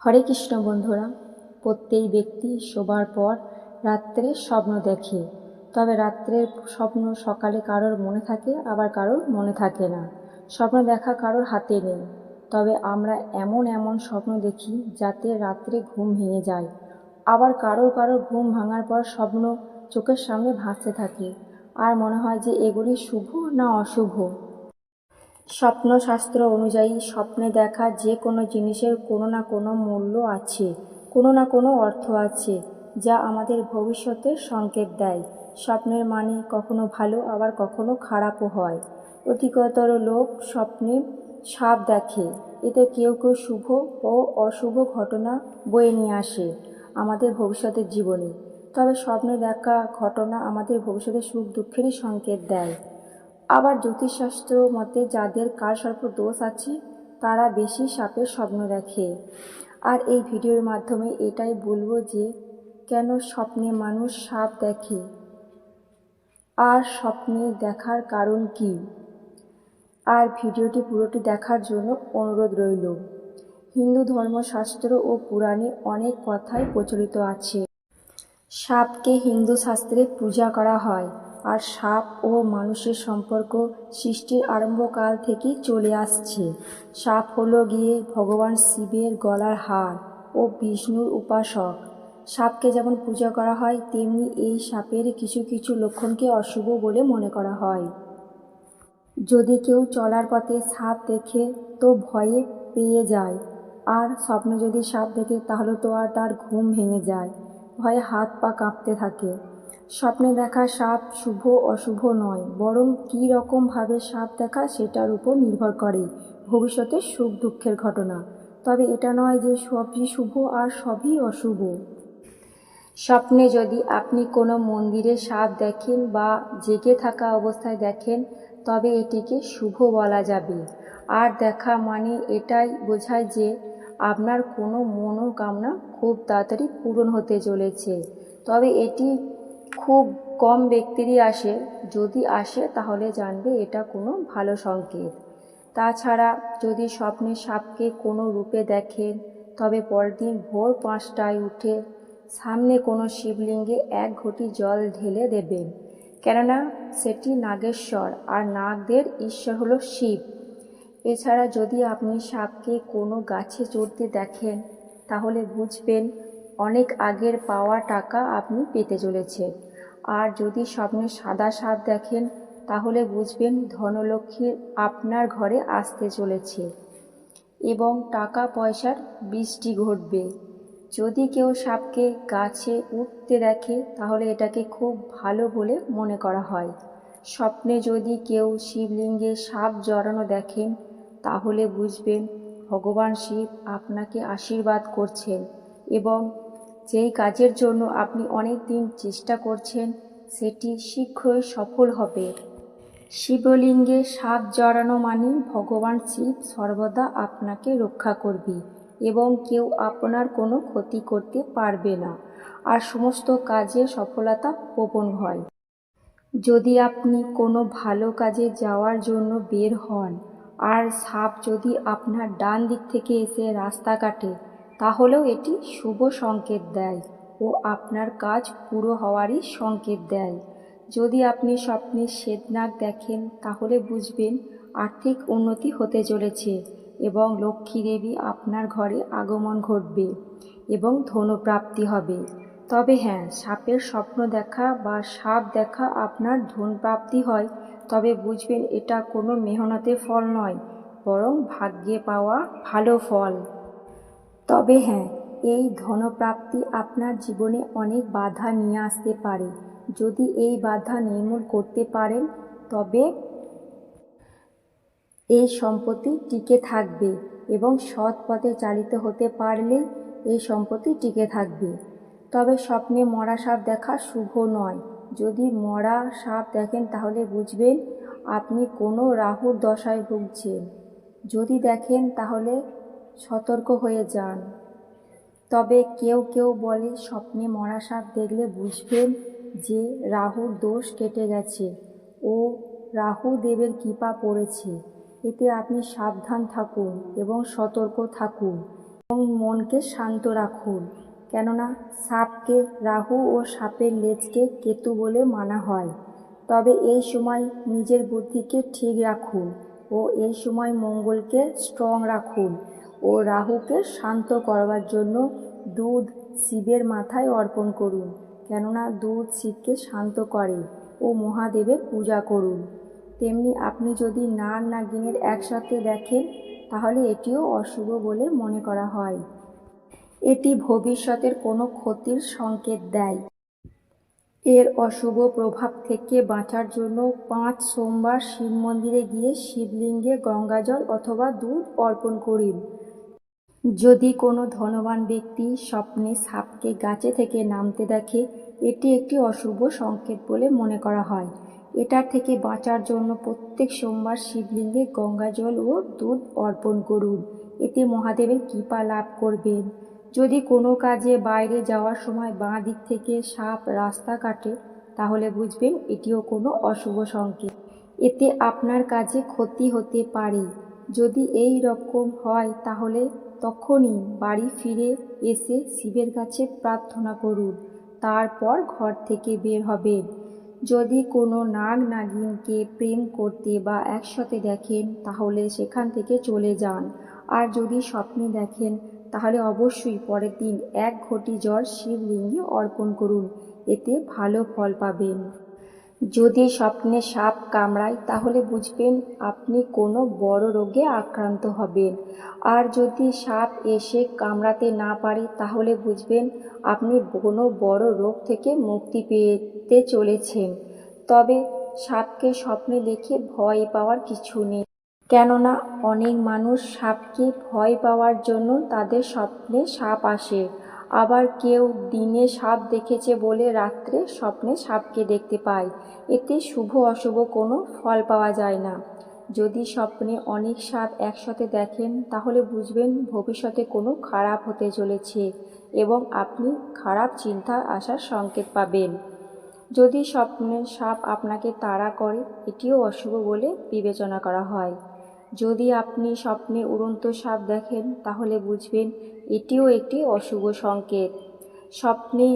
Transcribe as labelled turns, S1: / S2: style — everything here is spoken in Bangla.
S1: হরে কৃষ্ণ বন্ধুরা, প্রত্যেক ব্যক্তি শোবার পর রাত্রে স্বপ্ন দেখে। তবে রাত্রের স্বপ্ন সকালে কারোর মনে থাকে, আবার কারোর মনে থাকে না। স্বপ্ন দেখা কারোর হাতে নেই। তবে আমরা এমন এমন স্বপ্ন দেখি যাতে রাত্রে ঘুম ভেঙে যায়। আবার কারোর কারোর ঘুম ভাঙার পর স্বপ্ন চোখের সামনে ভাসতে থাকে। আর মনে হয় যে এগুলি শুভ না অশুভ। স্বপ্নশাস্ত্র অনুযায়ী স্বপ্নে দেখা যে কোনো জিনিসের কোনো না কোনো মূল্য আছে, কোনো না কোনো অর্থ আছে, যা আমাদের ভবিষ্যতের সংকেত দেয়। স্বপ্নের মানে কখনো ভালো, আবার কখনো খারাপও হয়। অধিকতর লোক স্বপ্নে সাপ দেখে, এতে কেউ কেউ শুভ ও অশুভ ঘটনা বয়ে নিয়ে আসে আমাদের ভবিষ্যতের জীবনে। তবে স্বপ্নে দেখা ঘটনা আমাদের ভবিষ্যতে সুখ দুঃখেরই সংকেত দেয়। আবার জ্যোতিষশাস্ত্র মতে যাদের কালসর্প দোষ আছে, তারা বেশি সাপের স্বপ্ন দেখে। আর এই ভিডিওর মাধ্যমে এটাই বলব যে, কেন স্বপ্নে মানুষ সাপ দেখে? আর স্বপ্নে দেখার কারণ কি? আর ভিডিওটি পুরোটি দেখার জন্য অনুরোধ রইল। হিন্দু ধর্মশাস্ত্র ও পুরাণে অনেক কথাই প্রচলিত আছে। সাপকে হিন্দু শাস্ত্রে পূজা করা হয়। আর সাপ ও মানুষের সম্পর্ক সৃষ্টির আরম্ভকাল থেকেই চলে আসছে। সাপ হলো গিয়ে ভগবান শিবের গলার হার ও বিষ্ণুর উপাসক। সাপকে যেমন পূজা করা হয়, তেমনি এই সাপের কিছু কিছু লক্ষণকে অশুভ বলে মনে করা হয়। যদি কেউ চলার পথে সাপ দেখে, তো ভয়ে পেয়ে যায়। আর স্বপ্নে যদি সাপ দেখে, তাহলে তো আর তার ঘুম ভেঙে যায়। ভয়ে হাত পা কাঁপতে থাকে। স্বপ্নে দেখা সাপ শুভ অশুভ নয়, বরং কী রকমভাবে সাপ দেখা সেটার উপর নির্ভর করে। ভবিষ্যতে সুখ দুঃখের ঘটনা। তবে এটা নয় যে সবই শুভ আর সবই অশুভ। স্বপ্নে যদি আপনি কোনো মন্দিরে সাপ দেখেন বা জেগে থাকা অবস্থায় দেখেন, তবে এটিকে শুভ বলা যাবে। আর দেখা মানে এটাই বোঝায় যে আপনার কোনো মনোকামনা খুব তাড়াতাড়ি পূরণ হতে চলেছে। তবে এটি খুব কম ব্যক্তিরই আসে। যদি আসে, তাহলে জানবে এটা কোনো ভালো সংকেত। তাছাড়া যদি স্বপ্নে সাপকে কোনো রূপে দেখেন তবে পরের দিন ভোর পাঁচটায় উঠে সামনে কোনো শিবলিঙ্গে এক ঘটি জল ঢেলে দেবেন কেননা সেটি নাগেশ্বর আর নাগদের ঈশ্বর হলো শিব। এছাড়া যদি আপনি সাপকে কোনো গাছে চড়তে দেখেন, তাহলে বুঝবেন অনেক আগের পাওয়া টাকা আপনি পেতে চলেছে। আর যদি স্বপ্নে সাদা সাপ দেখেন, তাহলে বুঝবেন ধনলক্ষ্মীর আপনার ঘরে আসতে চলেছে। এবং টাকা পয়সার বৃষ্টি ঘটবে। যদি কেউ সাপকে গাছে উঠতে দেখে, তাহলে এটাকে খুব ভালো বলে মনে করা হয়। স্বপ্নে যদি কেউ শিবলিঙ্গে সাপ জড়ানো দেখেন, তাহলে বুঝবেন ভগবান শিব আপনাকে আশীর্বাদ করছেন এবং যেই কাজের জন্য আপনি অনেক দিন চেষ্টা করছেন, সেটি শীঘ্রই সফল হবে। শিবলিঙ্গে সাপ জড়ানো মানে ভগবান শিব সর্বদা আপনাকে রক্ষা করবে এবং কেউ আপনার কোনো ক্ষতি করতে পারবে না, আর সমস্ত কাজে সফলতা গোপন হয়। যদি আপনি কোনো ভালো কাজে যাওয়ার জন্য বের হন, আর সাপ যদি আপনার ডান দিক থেকে এসে রাস্তা কাটে তাহলেও এটি শুভ সংকেত দেয় ও আপনার কাজ পুরো হওয়ারই সংকেত দেয়। যদি আপনি স্বপ্নে শ্বেতনাগ দেখেন, তাহলে বুঝবেন আর্থিক উন্নতি হতে চলেছে এবং লক্ষ্মী দেবী আপনার ঘরে আগমন ঘটবে এবং ধনপ্রাপ্তি হবে। তবে হ্যাঁ সাপের স্বপ্ন দেখা বা সাপ দেখা আপনার ধনপ্রাপ্তি হয়, তবে বুঝবেন এটা কোনো মেহনতের ফল নয়, বরং ভাগ্যে পাওয়া ভালো ফল। তবে হ্যাঁ এই ধনপ্রাপ্তি আপনার জীবনে অনেক বাধা নিয়ে আসতে পারে। যদি এই বাধা নির্মূল করতে পারেন, তবে এই সম্পত্তি টিকে থাকবে এবং সৎ পথে চালিত হতে পারলে এই সম্পত্তি টিকে থাকবে। তবে স্বপ্নে মরা সাপ দেখা শুভ নয়। যদি মরা সাপ দেখেন, তাহলে বুঝবেন আপনি কোনো রাহুর দশায় ভুগছেন। যদি দেখেন, তাহলে সতর্ক হয়ে যান। তবে কেউ কেউ বলে, স্বপ্নে মরা সাপ দেখলে বুঝবেন যে রাহুর দোষ কেটে গেছে। ও রাহু দেবের কৃপা পড়েছে। এতে আপনি সাবধান থাকুন এবং সতর্ক থাকুন এবং মনকে শান্ত রাখুন। কেননা সাপকে রাহু ও সাপের লেজকে কেতু বলে মানা হয়। তবে এই সময় নিজের বুদ্ধিকে ঠিক রাখুন ও এই সময় মঙ্গলকে স্ট্রং রাখুন। ও রাহুকে শান্ত করবার জন্য দুধ শিবের মাথায় অর্পণ করুন, কেননা দুধ শিবকে শান্ত করে ও মহাদেবের পূজা করুন। তেমনি আপনি যদি নাগ নাগিনের একসাথে দেখেন, তাহলে এটিও অশুভ বলে মনে করা হয়। এটি ভবিষ্যতের কোনো ক্ষতির সংকেত দেয়। এর অশুভ প্রভাব থেকে বাঁচার জন্য পাঁচ সোমবার শিব মন্দিরে গিয়ে শিবলিঙ্গে গঙ্গাজল অথবা দুধ অর্পণ করুন। যদি কোনো ধনবান ব্যক্তি স্বপ্নে সাপকে গাছে থেকে নামতে দেখে, এটি একটি অশুভ সংকেত বলে মনে করা হয়। এটার থেকে বাঁচার জন্য প্রত্যেক সোমবার শিবলিঙ্গে গঙ্গা জল ও দুধ অর্পণ করুন। এতে মহাদেবের কৃপা লাভ করবেন। যদি কোনো কাজে বাইরে যাওয়ার সময় বাঁ দিক থেকে সাপ রাস্তা কাটে, তাহলে বুঝবেন এটিও কোনো অশুভ সংকেত। এতে আপনার কাজে ক্ষতি হতে পারে। যদি এই রকম হয়, তাহলে তখনই বাড়ি ফিরে এসে শিবের কাছে প্রার্থনা করুন, তারপর ঘর থেকে বের হবেন। যদি কোনো নাগ নাগিনকে প্রেম করতে বা একসাথে দেখেন, তাহলে সেখান থেকে চলে যান। আর যদি স্বপ্নে দেখেন, তাহলে অবশ্যই পরের দিন এক ঘটি জল শিবলিঙ্গে অর্পণ করুন, এতে ভালো ফল পাবেন। যদি স্বপ্নে সাপ কামড়ায়, তাহলে বুঝবেন আপনি কোনো বড় রোগে আক্রান্ত হবেন। আর যদি সাপ এসে কামড়াতে না পারে, তাহলে বুঝবেন আপনি কোনো বড় রোগ থেকে মুক্তি পেতে চলেছেন। তবে সাপকে স্বপ্নে দেখে ভয় পাওয়ার কিছু নেই। কেননা অনেক মানুষ সাপকে ভয় পাওয়ার জন্য তাদের স্বপ্নে সাপ আসে। আবার কেউ দিনে সাপ দেখেছে বলে রাত্রে স্বপ্নে সাপকে দেখতে পায়। এতে শুভ অশুভ কোনো ফল পাওয়া যায় না। যদি স্বপ্নে অনেক সাপ একসাথে দেখেন, তাহলে বুঝবেন ভবিষ্যতে কোনো খারাপ হতে চলেছে এবং আপনি খারাপ চিন্তা আসার সংকেত পাবেন। যদি স্বপ্নে সাপ আপনাকে তাড়া করে, এটিও অশুভ বলে বিবেচনা করা হয়। যদি আপনি স্বপ্নে উড়ন্ত সাপ দেখেন, তাহলে বুঝবেন এটিও একটি অশুভ সংকেত। স্বপ্নে